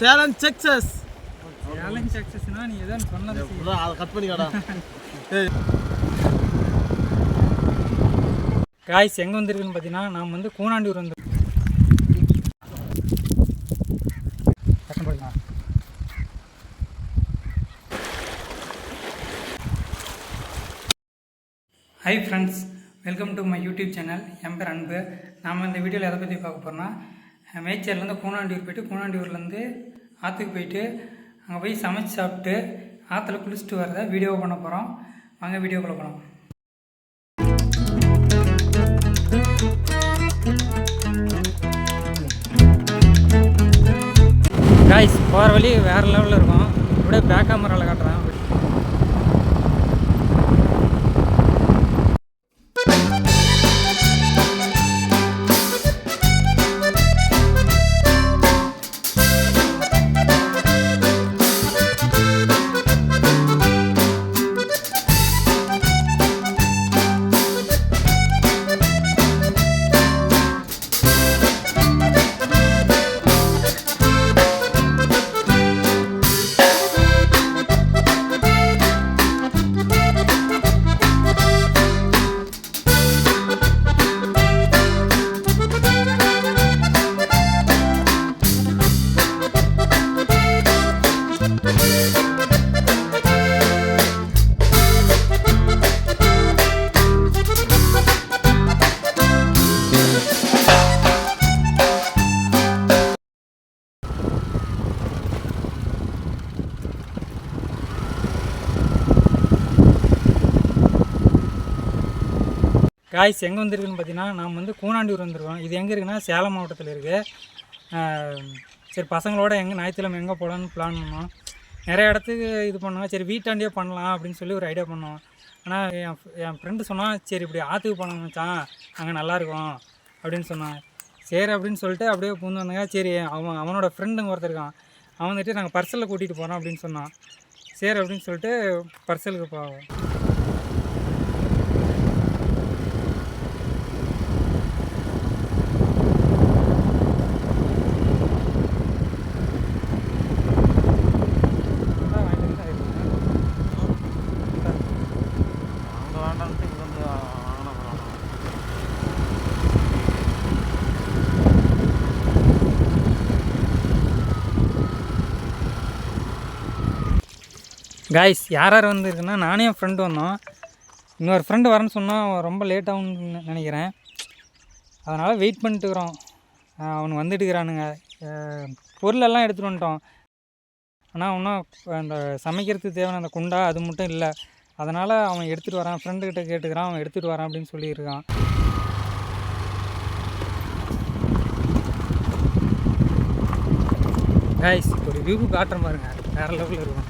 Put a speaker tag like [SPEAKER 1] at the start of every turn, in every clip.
[SPEAKER 1] Challenge success
[SPEAKER 2] challenge சக்ஸஸ்னா நீ எதாவது சொன்னது.
[SPEAKER 1] அதை கட் பண்ணிக்கடா.
[SPEAKER 2] காய்ஸ் எங்கே வந்திருக்குன்னு பார்த்தீங்கன்னா நாம் வந்து கூனாண்டியூர் வந்து. Hi friends welcome to my YouTube channel என் பேர் அன்பு. நாம் இந்த வீடியோவில் எதை பற்றி பார்க்க போகிறோம்னா மேய்ச்சல்லேருந்து கூனாண்டியூர் போயிட்டு கூனாண்டியூர்லேருந்து ஆற்றுக்கு போயிட்டு அங்கே போய் சமைச்சு சாப்பிட்டு ஆற்றுல குளிச்சுட்டு வரத வீடியோ பண்ண போகிறோம் வாங்க வீடியோக்குள்ளே போகலாம் காய்ஸ் போகிற வழி வேறு லெவலில் இருக்கும். அப்படியே பேக் கேமராவில் காட்டுறேன். காய்ஸ் எங்கே வந்திருக்குன்னு பார்த்தீங்கன்னா நாம் வந்து கூனாண்டியூர் வந்திருக்கோம். இது எங்கே இருக்குன்னா சேலம் மாவட்டத்தில் இருக்குது சரி பசங்களோட எங்கே ஞாயிற்றுக்கிழமை எங்கே போகலான்னு பிளான் பண்ணோம். நிறைய இடத்துக்கு இது பண்ணோம். சரி வீட்டாண்டியே பண்ணலாம் அப்படின்னு சொல்லி ஒரு ஐடியா பண்ணோம். ஆனால் என் என் ஃப்ரெண்டு சொன்னால் சரி இப்படி ஆற்றுக்கு போனோம் மச்சான். அங்கே நல்லாயிருக்கும் அப்படின்னு சொன்னான். சரி அப்படின்னு சொல்லிட்டு அப்படியே பூந்து வந்தாங்க. சரி அவன் அவனோட ஃப்ரெண்டுங்க ஒருத்தருக்கான் அவன் வந்துட்டு நாங்கள் பர்சலில் கூட்டிகிட்டு போகிறோம் அப்படின்னு சொன்னான். சரி அப்படின்னு சொல்லிட்டு பர்சலுக்கு போவோம்
[SPEAKER 1] அங்கே வேண்டாம்ட்டு இங்கே வந்து வாங்கின போகிறாங்க
[SPEAKER 2] காய்ஸ் யார் யார் வந்துருக்குன்னா நானே என் ஃப்ரெண்டு வந்தோம். இன்னொரு ஃப்ரெண்டு வரேன்னு சொன்னால் அவன் ரொம்ப லேட் ஆகும்னு நினைக்கிறேன். அதனால் வெயிட் பண்ணிட்டு இருக்கிறோம் வந்துட்டுக்கிறானுங்க வந்துட்டு இருக்கிறானுங்க பொருளெல்லாம் எடுத்துகிட்டு வந்துட்டோம். ஆனால் இன்னும் அந்த சமைக்கிறதுக்கு தேவையான அந்த குண்டா அது மட்டும் இல்லை. அதனால் அவன் எடுத்துகிட்டு வரான். ஃப்ரெண்டுக்கிட்ட கேட்டுக்கிறான். அவன் எடுத்துகிட்டு வரான் அப்படின்னு சொல்லியிருக்கான். காய்ஸ் ஒரு வியூ காட்டுற பாருங்க வேறு லெவலில் இருக்கும்.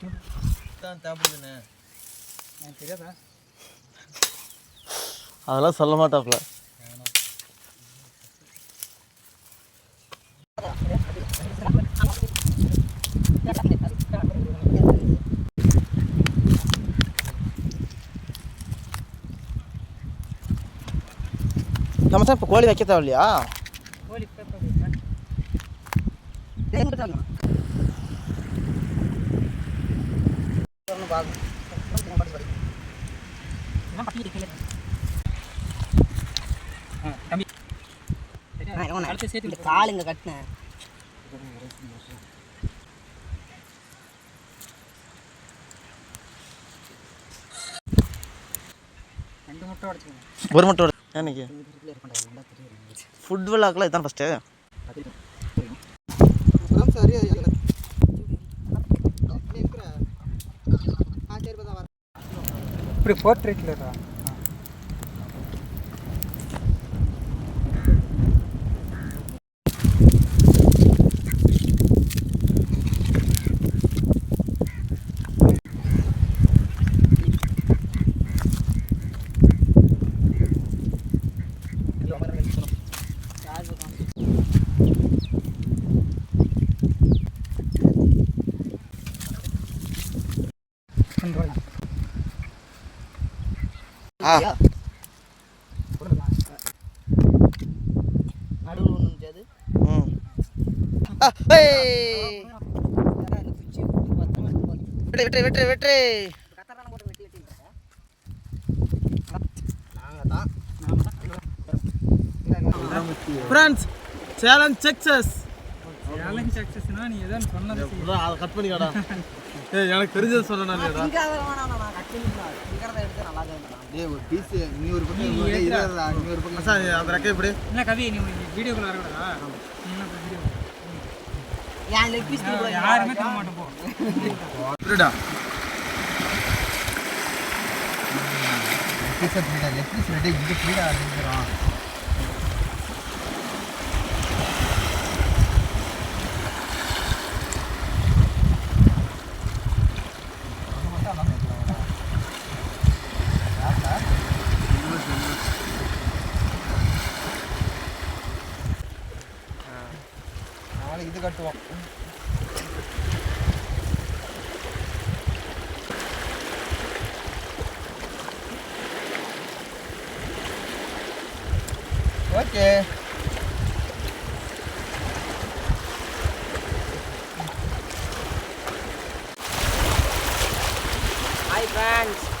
[SPEAKER 3] தான் தேவைப்படுதுண்ணே
[SPEAKER 2] எனக்கு தெரியாதா?
[SPEAKER 1] அதெல்லாம் சொல்ல மாட்டாப்ல
[SPEAKER 3] நம்ம சார் இப்போ கோழி வைக்க தேவையில்லையா?
[SPEAKER 2] கோழி அடுத்து சேர்த்து
[SPEAKER 4] காலுங்க கட்டினேன்.
[SPEAKER 2] முட்டை
[SPEAKER 3] ஒரு மட்டும் எனக்கு. ஃபுட் விளாக்லாம் இதுதான் ஃபஸ்ட்டு
[SPEAKER 2] இப்படி போர்ட்ரேட்டில் இருக்கா? பண்ணுறோம்
[SPEAKER 3] ஆ
[SPEAKER 4] நடுவில் ஒன்று இருந்துச்சு
[SPEAKER 3] ம் ஆ, ஏய்.
[SPEAKER 4] அந்த குச்சி விட்டு பத்திரமா எடுத்து போய்
[SPEAKER 3] வெட்டு வெட்டு வெட்டு வெட்டு
[SPEAKER 4] கத்தரான போட்டு வெட்டி வெட்டி நாங்கள் தான்
[SPEAKER 1] ஃப்ரெண்ட்ஸ் சேலஞ்ச் சக்சஸ்
[SPEAKER 2] சேலஞ்ச் சக்ஸஸ்னா நீ எதாவது சொன்னது.
[SPEAKER 1] அதை கட் பண்ணிக்கடா. எனக்கு தெரிஞ்சது சொன்னா இல்லையாடா
[SPEAKER 4] இங்கே அதை வேணாம் நான் கட் பண்ணிக்கலாம் இங்கிறத எடுத்து நல்லா தான்
[SPEAKER 3] டேய் ஒரு பீஸ் நீ ஒரு பக்கம்
[SPEAKER 2] நீ
[SPEAKER 3] டேய்,
[SPEAKER 2] ஏத்துடா.
[SPEAKER 3] இருடா, நீ ஒரு பக்கம்
[SPEAKER 1] மச்சான் அந்த ரெக்கை இப்படி
[SPEAKER 2] என்ன கவி நீ வீடியோக்குள்ள வரக்கூடாதா நீ என்ன வீடியோ
[SPEAKER 4] என் லெக் பீஸ்
[SPEAKER 2] யாருமே தர மாட்டோம் போ
[SPEAKER 1] இப்படிடா
[SPEAKER 3] பீஸ்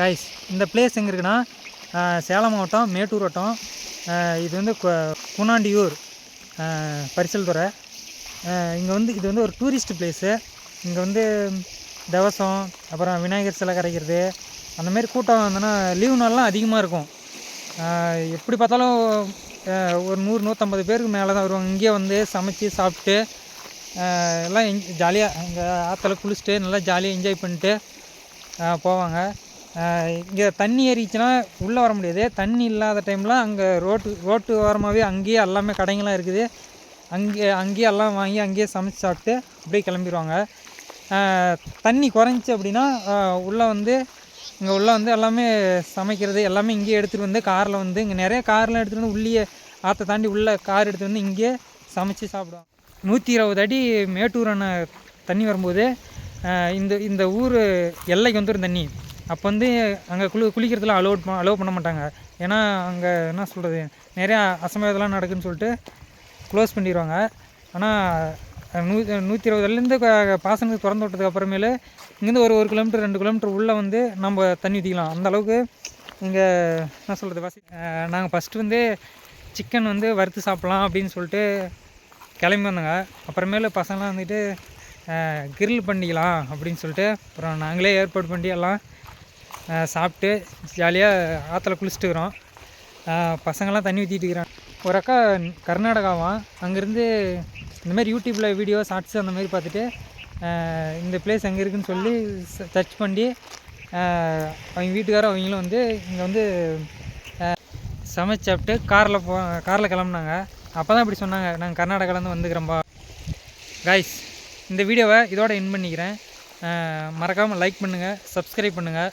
[SPEAKER 2] கைஸ் இந்த பிளேஸ் எங்கே இருக்குன்னா சேலம் மாவட்டம் மேட்டூர் வட்டம். இது வந்து கு- குணாண்டியூர் பரிசல் துறை. இங்கே வந்து இது வந்து ஒரு டூரிஸ்ட் பிளேஸு இங்கே வந்து தவசம் அப்புறம் விநாயகர் சிலை கரைக்கிறது. அந்தமாரி கூட்டம் வந்தோன்னா லீவு நாள்லாம் அதிகமாக இருக்கும். எப்படி பார்த்தாலும் ஒரு நூறு நூற்றம்பது பேருக்கு மேலே தான் வருவாங்க. இங்கேயே வந்து சமைச்சு சாப்பிட்டு எல்லாம் ஜாலியாக இங்கே ஆற்றுல குளிச்சுட்டு நல்லா ஜாலியாக என்ஜாய் பண்ணிட்டு போவாங்க. இங்கே தண்ணி ஏறிச்சுன்னா உள்ளே வர முடியாது. தண்ணி இல்லாத டைமில் அங்கே ரோட்டு ரோட்டு ஓரமாகவே அங்கேயே எல்லாமே கடைங்களாம் இருக்குது. அங்கே அங்கேயே எல்லாம் வாங்கி அங்கேயே சமைச்சு சாப்பிட்டு அப்படியே கிளம்பிடுவாங்க தண்ணி குறைஞ்சி அப்படின்னா உள்ளே வந்து இங்கே உள்ளே வந்து எல்லாமே சமைக்கிறது எல்லாமே இங்கேயே எடுத்துகிட்டு வந்து காரில் வந்து இங்கே நிறைய கார்லாம் எடுத்துகிட்டு வந்து உள்ளே ஆற்றை தாண்டி உள்ளே கார் எடுத்துகிட்டு வந்து இங்கேயே சமைச்சு சாப்பிடுவாங்க. நூற்றி இருபது அடி மேட்டூரான தண்ணி வரும்போது இந்த இந்த ஊர் எல்லைக்கு வந்துடும் தண்ணி. அப்போ வந்து அங்கே குளி குளிக்கிறதுலாம் அலோட் அலோவ் பண்ண மாட்டாங்க. ஏன்னா அங்கே என்ன சொல்கிறது நிறையா அசம்பாவிதெல்லாம் நடக்குன்னு சொல்லிட்டு க்ளோஸ் பண்ணிடுவாங்க ஆனால் நூ நூற்றி இருபதுலேருந்து பாசனத்துக்கு திறந்து விட்டதுக்கு அப்புறமேலு இங்கேருந்து ஒரு ஒரு கிலோமீட்டர் ரெண்டு கிலோமீட்டர் உள்ளே வந்து நம்ம தண்ணி ஊற்றிக்கலாம் அந்த அளவுக்கு இங்கே என்ன சொல்கிறது வசி நாங்கள் ஃபஸ்ட்டு வந்து சிக்கன் வந்து வறுத்து சாப்பிட்லாம் அப்படின்னு சொல்லிட்டு கிளம்பி வந்தோங்க. அப்புறமேலு பசங்களாம் வந்துட்டு கிரில் பண்ணிக்கலாம் அப்படின்னு சொல்லிட்டு அப்புறம் நாங்களே ஏற்பாடு பண்ணி எல்லாம் சாப்பிட்டு ஜாலியாக ஆற்றுல குளிச்சுட்டு இருக்கிறோம் பசங்கள்லாம் தண்ணி ஊற்றிட்டு இருக்கிறான் ஒரு அக்கா கர்நாடகாவான் அங்கேருந்து இந்த மாதிரி யூடியூப்பில் வீடியோ ஷார்ட்ஸ் அந்த மாதிரி பார்த்துட்டு இந்த பிளேஸ் எங்கே இருக்குன்னு சொல்லி சர்ச் பண்ணி அவங்க வீட்டுக்காரர் அவங்களும் வந்து இங்கே வந்து சமைச்சு சாப்பிட்டு காரில் போ காரில் கிளம்புனாங்க. அப்போ தான் இப்படி சொன்னாங்க. நாங்கள் கர்நாடகாலேருந்து வந்துக்கிறோம்பா. காய்ஸ் இந்த வீடியோவை இதோட என் பண்ணிக்கிறேன். மறக்காமல் லைக் பண்ணுங்கள் சப்ஸ்கிரைப் பண்ணுங்கள்